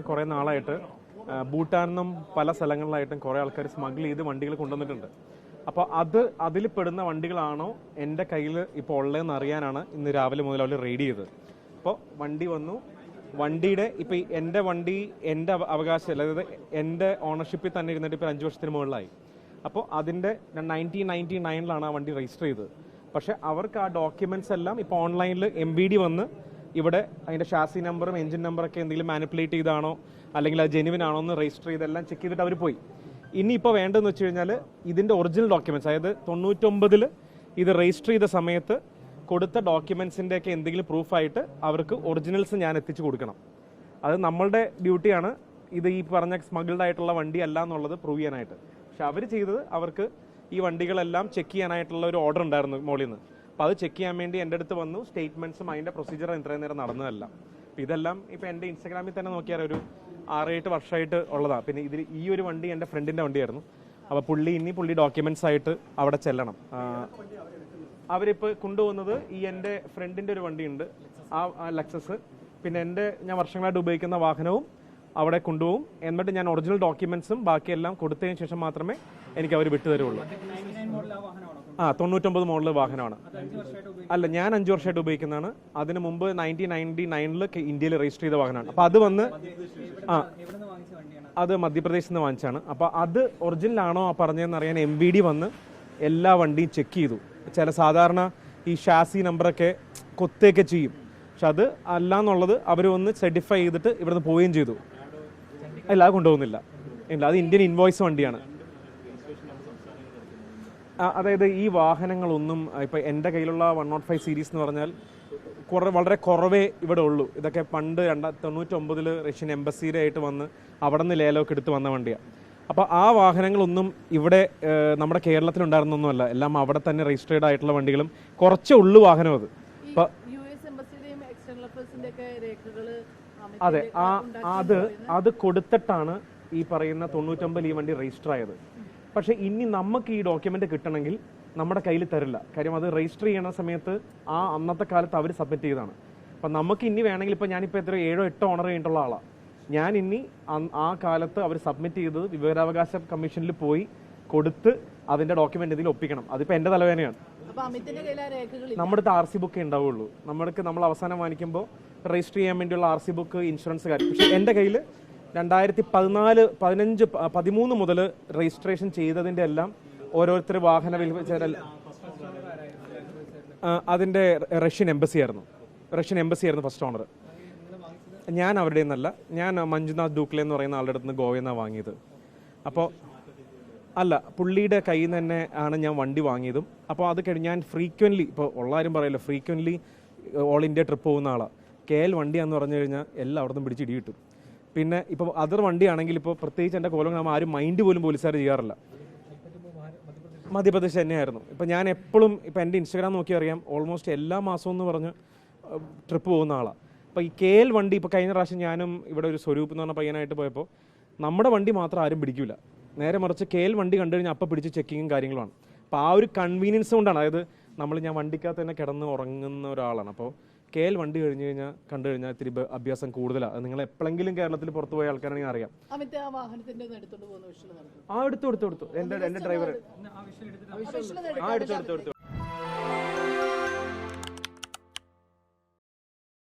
കുറേ നാളായിട്ട് ഭൂട്ടാനിൽ നിന്നും പല സ്ഥലങ്ങളിലായിട്ടും കുറേ ആൾക്കാർ സ്മഗിൾ ചെയ്ത് വണ്ടികൾ കൊണ്ടുവന്നിട്ടുണ്ട്. അപ്പോൾ അത് അതിൽ പെടുന്ന വണ്ടികളാണോ എന്റെ കയ്യിൽ ഇപ്പോൾ ഉള്ളതെന്ന് അറിയാനാണ് ഇന്ന് രാവിലെ മുതൽ അവർ റെയ്ഡ് ചെയ്തത്. അപ്പോൾ വണ്ടി വന്നു. വണ്ടിയുടെ ഇപ്പം എന്റെ വണ്ടി എന്റെ അവ- അവകാശം അതായത് എന്റെ ഓണർഷിപ്പിൽ തന്നെ ഇരുന്നിട്ട് ഇപ്പോൾ അഞ്ച് വർഷത്തിന് മുകളിലായി. അപ്പോൾ അതിന്റെ നയന്റീൻ നയന്റി നയനിലാണ് ആ വണ്ടി രജിസ്റ്റർ ചെയ്തത്. പക്ഷേ അവർക്ക് ആ ഡോക്യുമെൻസ് എല്ലാം ഇപ്പോൾ ഓൺലൈനിൽ എം വന്ന് ഇവിടെ അതിന്റെ ഷാസി നമ്പറും എഞ്ചിൻ നമ്പറൊക്കെ എന്തെങ്കിലും മാനിപ്പുലേറ്റ് ചെയ്താണോ അല്ലെങ്കിൽ അത് ജെനുവിൻ ആണോ എന്ന് രജിസ്റ്റർ ചെയ്തെല്ലാം ചെക്ക് ചെയ്തിട്ട് അവർ പോയി. ഇനി ഇനിയിപ്പോൾ വേണ്ടതെന്ന് വെച്ച് കഴിഞ്ഞാൽ ഇതിന്റെ ഒറിജിനൽ ഡോക്യുമെന്റ്സ് അതായത് തൊണ്ണൂറ്റൊമ്പതിൽ ഇത് രജിസ്റ്റർ ചെയ്ത സമയത്ത് കൊടുത്ത ഡോക്യുമെൻസിന്റെയൊക്കെ എന്തെങ്കിലും പ്രൂഫായിട്ട് അവർക്ക് ഒറിജിനൽസ് ഞാൻ എത്തിച്ചു കൊടുക്കണം. അത് നമ്മളുടെ ഡ്യൂട്ടിയാണ് ഇത് ഈ പറഞ്ഞ സ്മഗിൾഡ് ആയിട്ടുള്ള വണ്ടി അല്ല എന്നുള്ളത് പ്രൂവ് ചെയ്യാനായിട്ട്. പക്ഷെ അവർ ചെയ്തത് അവർക്ക് ഈ വണ്ടികളെല്ലാം ചെക്ക് ചെയ്യാനായിട്ടുള്ള ഒരു ഓർഡർ ഉണ്ടായിരുന്നു മോളിൽ നിന്ന് അപ്പോൾ അത് ചെക്ക് ചെയ്യാൻ വേണ്ടി എന്റെ അടുത്ത് വന്നു. സ്റ്റേറ്റ്മെന്റ്സും അതിന്റെ പ്രൊസീജിയർ ഇത്രയും നേരം നടന്നതല്ല. അപ്പോൾ ഇതെല്ലാം ഇപ്പോൾ എന്റെ ഇൻസ്റ്റാഗ്രാമിൽ തന്നെ നോക്കിയാൽ ഒരു ആറേഴ് വർഷമായിട്ട് ഉള്ളതാണ് പിന്നെ ഇതിൽ ഈ ഒരു വണ്ടി എന്റെ ഫ്രണ്ടിന്റെ വണ്ടിയായിരുന്നു. അപ്പോൾ പുള്ളി ഇനി പുള്ളി ഡോക്യുമെന്റ്സ് ആയിട്ട് അവിടെ ചെല്ലണം. അവരിപ്പോ അവരിപ്പോൾ കൊണ്ടുപോകുന്നത് ഈ എന്റെ ഫ്രണ്ടിന്റെ ഒരു വണ്ടിയുണ്ട്. ആ ലക്സസ് പിന്നെ എന്റെ ഞാൻ വർഷങ്ങളായിട്ട് ഉപയോഗിക്കുന്ന വാഹനവും അവിടെ കൊണ്ടുപോകും. എന്നിട്ട് ഞാൻ ഒറിജിനൽ ഡോക്യുമെന്റ്സും ബാക്കിയെല്ലാം കൊടുത്തതിന് ശേഷം മാത്രമേ എനിക്ക് അവർ വിട്ടു തരുള്ളൂ ആ തൊണ്ണൂറ്റൊമ്പത് മോഡൽ വാഹനമാണ്. അല്ല ഞാൻ അഞ്ച് വർഷമായിട്ട് ഉപയോഗിക്കുന്നതാണ്. അതിന് മുമ്പ് നയന്റീൻ നയന്റി നയനിൽ ഇന്ത്യയിൽ രജിസ്റ്റർ ചെയ്ത വാഹനമാണ്. അപ്പോൾ അത് വന്ന് ആ അത് മധ്യപ്രദേശിൽ നിന്ന് വാങ്ങിച്ചാണ് അപ്പോൾ അത് ആ പറഞ്ഞതെന്ന് അറിയാൻ എം വി ഡി വന്ന് എല്ലാ വണ്ടിയും ചെക്ക് ചെയ്തു. ചില സാധാരണ ഈ ഷാസി നമ്പറൊക്കെ കൊത്തുകയൊക്കെ ചെയ്യും. പക്ഷെ അത് അല്ല എന്നുള്ളത് അവർ വന്ന് സർട്ടിഫൈ ചെയ്തിട്ട് ഇവിടുന്ന് പോവുകയും ചെയ്തു. അല്ല അത് കൊണ്ടുപോകുന്നില്ല. ഇല്ല അത് ഇന്ത്യൻ ഇൻവോയ്സ് വണ്ടിയാണ്. അതായത് ഈ വാഹനങ്ങളൊന്നും ഇപ്പൊ എന്റെ കയ്യിലുള്ള വൺ നോട്ട് ഫൈവ് സീരീസ് എന്ന് പറഞ്ഞാൽ കുറേ വളരെ കുറവേ ഇവിടെ ഉള്ളൂ. ഇതൊക്കെ പണ്ട് രണ്ടാ തൊണ്ണൂറ്റൊമ്പതിൽ റഷ്യൻ എംബസിയുടെ ആയിട്ട് വന്ന് അവിടെ നിന്ന് ലേലമൊക്കെ എടുത്ത് വന്ന വണ്ടിയാണ് അപ്പോൾ ആ വാഹനങ്ങളൊന്നും ഇവിടെ നമ്മുടെ കേരളത്തിൽ കേരളത്തിലുണ്ടായിരുന്നൊന്നുമല്ല. എല്ലാം അവിടെ തന്നെ രജിസ്റ്റേർഡ് ആയിട്ടുള്ള വണ്ടികളും കുറച്ചേ ഉള്ളു വാഹനം അത്. അപ്പോൾ അതെ ആ അത് അത് കൊടുത്തിട്ടാണ് ഈ പറയുന്ന തൊണ്ണൂറ്റൊമ്പതിൽ ഈ വണ്ടി രജിസ്റ്റർ ആയത്. പക്ഷെ ഇനി നമുക്ക് ഈ ഡോക്യുമെന്റ് കിട്ടണമെങ്കിൽ നമ്മുടെ കയ്യിൽ തരില്ല. കാര്യം അത് രജിസ്റ്റർ ചെയ്യണ സമയത്ത് ആ അന്നത്തെ കാലത്ത് അവർ സബ്മിറ്റ് ചെയ്തതാണ്. അപ്പൊ നമുക്ക് ഇനി വേണമെങ്കിൽ ഇപ്പൊ ഞാനിപ്പോ എത്ര ഏഴോ എട്ടോ ഓണർ കഴിഞ്ഞിട്ടുള്ള ആളാണ് ഞാൻ ഇനി ആ കാലത്ത് അവർ സബ്മിറ്റ് ചെയ്തത് വിവരാവകാശ കമ്മീഷനിൽ പോയി കൊടുത്ത് അതിന്റെ ഡോക്യുമെന്റ് ഇതിൽ ഒപ്പിക്കണം. അതിപ്പോ എന്റെ തലവേദനയാണ്. നമ്മുടെ അടുത്ത് ആർ സി ബുക്ക് ഉണ്ടാവുള്ളൂ. നമ്മൾക്ക് നമ്മൾ അവസാനം വാങ്ങിക്കുമ്പോൾ രജിസ്റ്റർ ചെയ്യാൻ വേണ്ടിയുള്ള ആർ സി ബുക്ക് ഇൻഷുറൻസ് കാര്യം പക്ഷേ എന്റെ കയ്യിൽ രണ്ടായിരത്തി പതിനാല് പതിനഞ്ച് പതിമൂന്ന് മുതൽ രജിസ്ട്രേഷൻ ചെയ്തതിന്റെ എല്ലാം ഓരോരുത്തർ വാഹന വിൽപ്പന അതിന്റെ റഷ്യൻ എംബസി ആയിരുന്നു. റഷ്യൻ എംബസി ആയിരുന്നു ഫസ്റ്റ് ഓണർ. ഞാൻ അവരുടെ നിന്നല്ല. ഞാൻ മഞ്ജുനാഥ് ഡൂക്ലെ എന്ന് പറയുന്ന ആളുടെ അടുത്ത് നിന്ന് ഗോവയിൽ വാങ്ങിയത്. അപ്പോൾ അല്ല പുള്ളിയുടെ കയ്യിൽ നിന്ന് തന്നെ ആണ് ഞാൻ വണ്ടി വാങ്ങിയതും. അപ്പോൾ അത് കഴിഞ്ഞ് ഞാൻ ഫ്രീക്വന്റ്ലി ഇപ്പോൾ ഉള്ളാരും പറയല്ലോ ഫ്രീക്വന്റ്ലി ഓൾ ഇന്ത്യ ട്രിപ്പ് പോകുന്ന ആളാണ്. കെ എൽ വണ്ടിയാന്ന് പറഞ്ഞു കഴിഞ്ഞാൽ എല്ലാം അവിടെ നിന്ന് പിടിച്ച് ഇടി കിട്ടും പിന്നെ ഇപ്പോൾ അതർ വണ്ടിയാണെങ്കിൽ ഇപ്പോൾ പ്രത്യേകിച്ച് എന്റെ കോലം ആരും മൈൻഡ് പോലും പോലീസുകാർ ചെയ്യാറില്ല. മധ്യപ്രദേശ് തന്നെയായിരുന്നു. ഇപ്പം ഞാൻ എപ്പോഴും ഇപ്പം എന്റെ ഇൻസ്റ്റാഗ്രാം നോക്കി അറിയാം ഓൾമോസ്റ്റ് എല്ലാ മാസവും എന്ന് പറഞ്ഞ് ട്രിപ്പ് പോകുന്ന ആളാണ് അപ്പോൾ ഈ കെ എൽ വണ്ടി ഇപ്പോൾ കഴിഞ്ഞ പ്രാവശ്യം ഞാനും ഇവിടെ ഒരു സ്വരൂപ് എന്ന് പറഞ്ഞ പയ്യനായിട്ട് പോയപ്പോൾ നമ്മുടെ വണ്ടി മാത്രം ആരും പിടിക്കില്ല നേരെ മറിച്ച് കെ എൽ വണ്ടി കണ്ടു കഴിഞ്ഞാൽ അപ്പം പിടിച്ച് ചെക്കിങ്ങും കാര്യങ്ങളുമാണ് അപ്പോൾ ആ ഒരു കൺവീനിയൻസ് കൊണ്ടാണ്. അതായത് നമ്മൾ ഞാൻ വണ്ടിക്കകത്ത് തന്നെ കിടന്ന് ഉറങ്ങുന്ന ഒരാളാണ്. അപ്പോൾ കെ എൽ വണ്ടി കഴിഞ്ഞു കഴിഞ്ഞാൽ കണ്ടു കഴിഞ്ഞാൽ ഇത്തിരി അഭ്യാസം കൂടുതലാണ് നിങ്ങൾ എപ്പോഴെങ്കിലും കേരളത്തിൽ പുറത്തു പോയ ആൾക്കാരാണെങ്കിൽ അറിയാം. അമിത് ആ എടുത്തു എടുത്തു എടുത്തു. എന്റെ എന്റെ ഡ്രൈവർ ആ വിഷയം ആ എടുത്തു എടുത്തു എടുത്തു.